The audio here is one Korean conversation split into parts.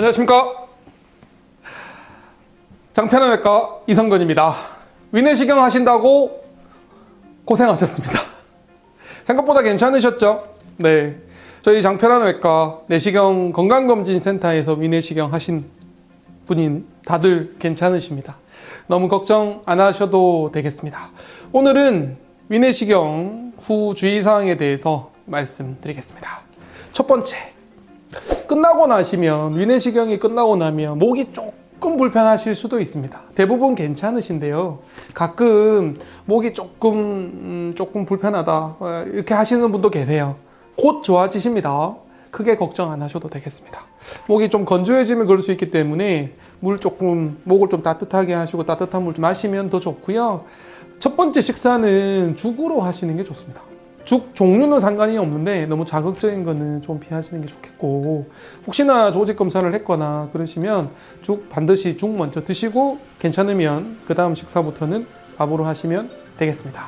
안녕하십니까. 장편외과 이성근입니다. 위내시경 하신다고 고생하셨습니다. 생각보다 괜찮으셨죠? 네. 저희 장편외과 내시경 건강검진센터에서 위내시경 하신 분인 다들 괜찮으십니다. 너무 걱정 안 하셔도 되겠습니다. 오늘은 위내시경 후 주의사항에 대해서 말씀드리겠습니다. 첫 번째, 끝나고 나시면 위내시경이 끝나고 나면 목이 조금 불편하실 수도 있습니다. 대부분 괜찮으신데요. 가끔 목이 조금 음, 조금 불편하다 어, 이렇게 하시는 분도 계세요. 곧 좋아지십니다. 크게 걱정 안 하셔도 되겠습니다. 목이 좀 건조해지면 그럴 수 있기 때문에 물 조금 목을 좀 따뜻하게 하시고 따뜻한 물 좀 마시면 더 좋고요. 첫 번째 식사는 죽으로 하시는 게 좋습니다. 죽 종류는 상관이 없는데 너무 자극적인 거는 좀 피하시는 게 좋겠고 혹시나 조직 검사를 했거나 그러시면 죽 반드시 죽 먼저 드시고 괜찮으면 그 다음 식사부터는 밥으로 하시면 되겠습니다.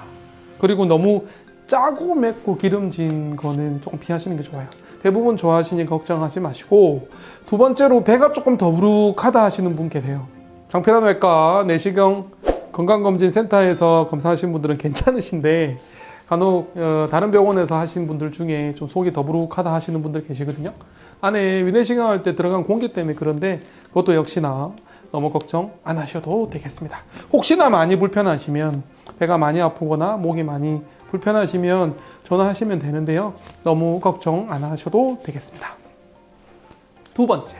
그리고 너무 짜고 맵고 기름진 거는 조금 피하시는 게 좋아요. 대부분 좋아하시니 걱정하지 마시고 두 번째로 배가 조금 더부룩하다 하시는 분 계세요. 장편외과 내시경 건강검진센터에서 검사하신 분들은 괜찮으신데 간혹 어, 다른 병원에서 하신 분들 중에 좀 속이 더부룩하다 하시는 분들 계시거든요. 안에 위내시경 할 때 들어간 공기 때문에 그런데 그것도 역시나 너무 걱정 안 하셔도 되겠습니다. 혹시나 많이 불편하시면 배가 많이 아프거나 목이 많이 불편하시면 전화하시면 되는데요. 너무 걱정 안 하셔도 되겠습니다. 두 번째,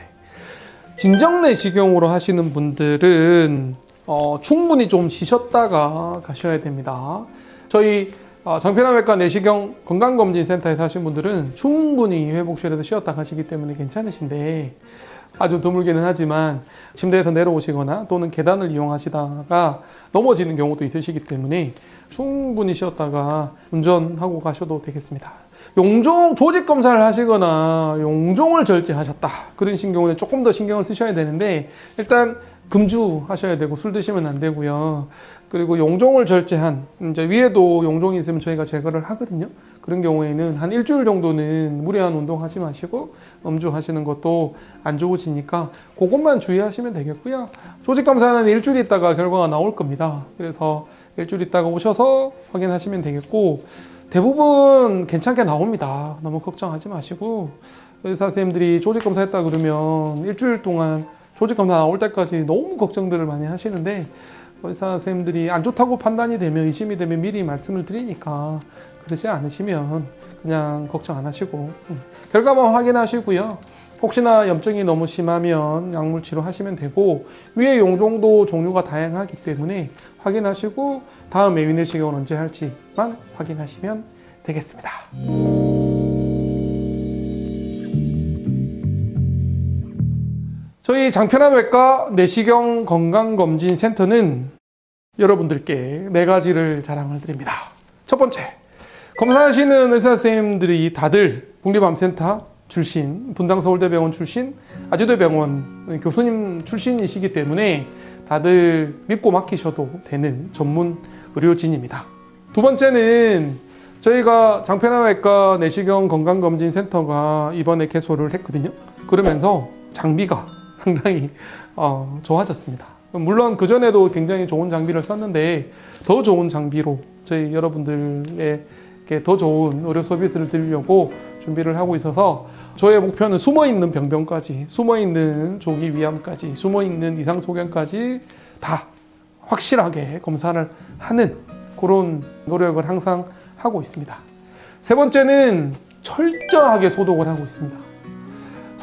진정내시경으로 하시는 분들은 어, 충분히 좀 쉬셨다가 가셔야 됩니다. 저희 어, 정편외과 내시경 건강검진센터에서 하신 분들은 충분히 회복실에서 쉬었다 가시기 때문에 괜찮으신데 아주 드물게는 하지만 침대에서 내려오시거나 또는 계단을 이용하시다가 넘어지는 경우도 있으시기 때문에 충분히 쉬었다가 운전하고 가셔도 되겠습니다. 용종 조직 검사를 하시거나 용종을 절제하셨다 그런 경우는 조금 더 신경을 쓰셔야 되는데 일단 금주하셔야 되고 술 드시면 안 되고요. 그리고 용종을 절제한 이제 위에도 용종이 있으면 저희가 제거를 하거든요. 그런 경우에는 한 일주일 정도는 무리한 운동하지 마시고 음주하시는 것도 안 좋으시니까 그것만 주의하시면 되겠고요. 조직 검사는 일주일 있다가 결과가 나올 겁니다. 그래서 일주일 있다가 오셔서 확인하시면 되겠고 대부분 괜찮게 나옵니다. 너무 걱정하지 마시고 의사 선생님들이 조직 검사했다 그러면 일주일 동안 조직 검사 나올 때까지 너무 걱정들을 많이 하시는데 의사 선생님들이 안 좋다고 판단이 되면 의심이 되면 미리 말씀을 드리니까 그러지 않으시면 그냥 걱정 안 하시고 음, 결과만 확인하시고요. 혹시나 염증이 너무 심하면 약물 치료하시면 되고 위에 용종도 종류가 다양하기 때문에 확인하시고 다음에 위내시경을 언제 할지만 확인하시면 되겠습니다. 저희 장편화외과 내시경 건강검진센터는 여러분들께 네 가지를 자랑을 드립니다. 첫 번째, 검사하시는 의사 선생님들이 다들 국립암센터 출신, 분당 서울대병원 출신, 아주대병원 교수님 출신이시기 때문에 다들 믿고 맡기셔도 되는 전문 의료진입니다. 두 번째는 저희가 장편화외과 내시경 건강검진센터가 이번에 개소를 했거든요. 그러면서 장비가 상당히 어, 좋아졌습니다. 물론 그 전에도 굉장히 좋은 장비를 썼는데 더 좋은 장비로 저희 여러분들에게 더 좋은 의료 서비스를 드리려고 준비를 하고 있어서 저의 목표는 숨어 있는 병변까지, 숨어 있는 조기 위암까지, 숨어 있는 이상 소견까지 다 확실하게 검사를 하는 그런 노력을 항상 하고 있습니다. 세 번째는 철저하게 소독을 하고 있습니다.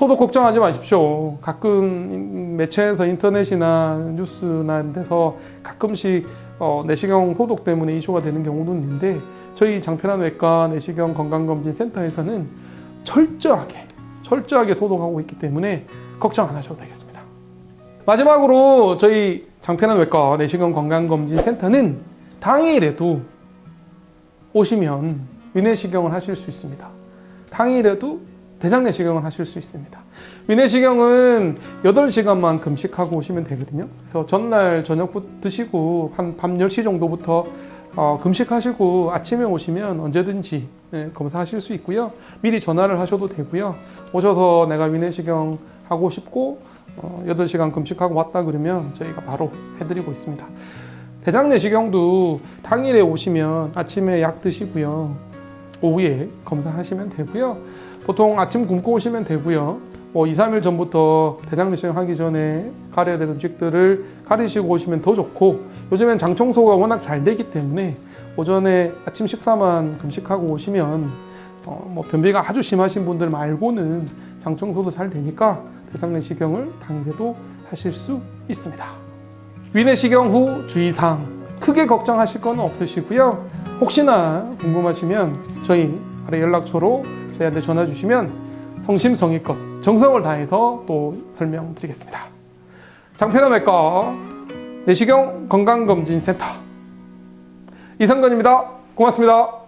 소독 걱정하지 마십시오. 가끔 매체에서 인터넷이나 뉴스나 데서 가끔씩 어, 내시경 소독 때문에 이슈가 되는 경우도 있는데 저희 장편한 외과 내시경 건강검진센터에서는 철저하게 철저하게 소독하고 있기 때문에 걱정 안 하셔도 되겠습니다. 마지막으로 저희 장편한 외과 내시경 건강검진센터는 당일에도 오시면 위내시경을 하실 수 있습니다. 당일에도 대장내시경을 하실 수 있습니다. 위내시경은 8시간만 금식하고 오시면 되거든요. 그래서 전날 저녁부터 드시고 한 밤 10시 정도부터 어, 금식하시고 아침에 오시면 언제든지 네, 검사하실 수 있고요. 미리 전화를 하셔도 되고요. 오셔서 내가 위내시경 하고 싶고 어, 8시간 금식하고 왔다 그러면 저희가 바로 해드리고 있습니다. 대장 내시경도 당일에 오시면 아침에 약 드시고요. 오후에 검사하시면 되고요. 보통 아침 굶고 오시면 되고요. 뭐 2, 3일 전부터 대장 내시경 하기 전에 가려야 될 음식들을 가리시고 오시면 더 좋고 요즘엔 장 청소가 워낙 잘 되기 때문에 오전에 아침 식사만 금식하고 오시면 어, 뭐 변비가 아주 심하신 분들 말고는 장 청소도 잘 되니까 대장 내시경을 당일에도 하실 수 있습니다. 위내시경 후 주의사항 크게 걱정하실 건 없으시고요. 혹시나 궁금하시면 저희 아래 연락처로 저희한테 전화 주시면 성심성의껏 정성을 다해서 또 설명드리겠습니다. 장편함외과 내시경 건강검진센터 이성건입니다. 고맙습니다.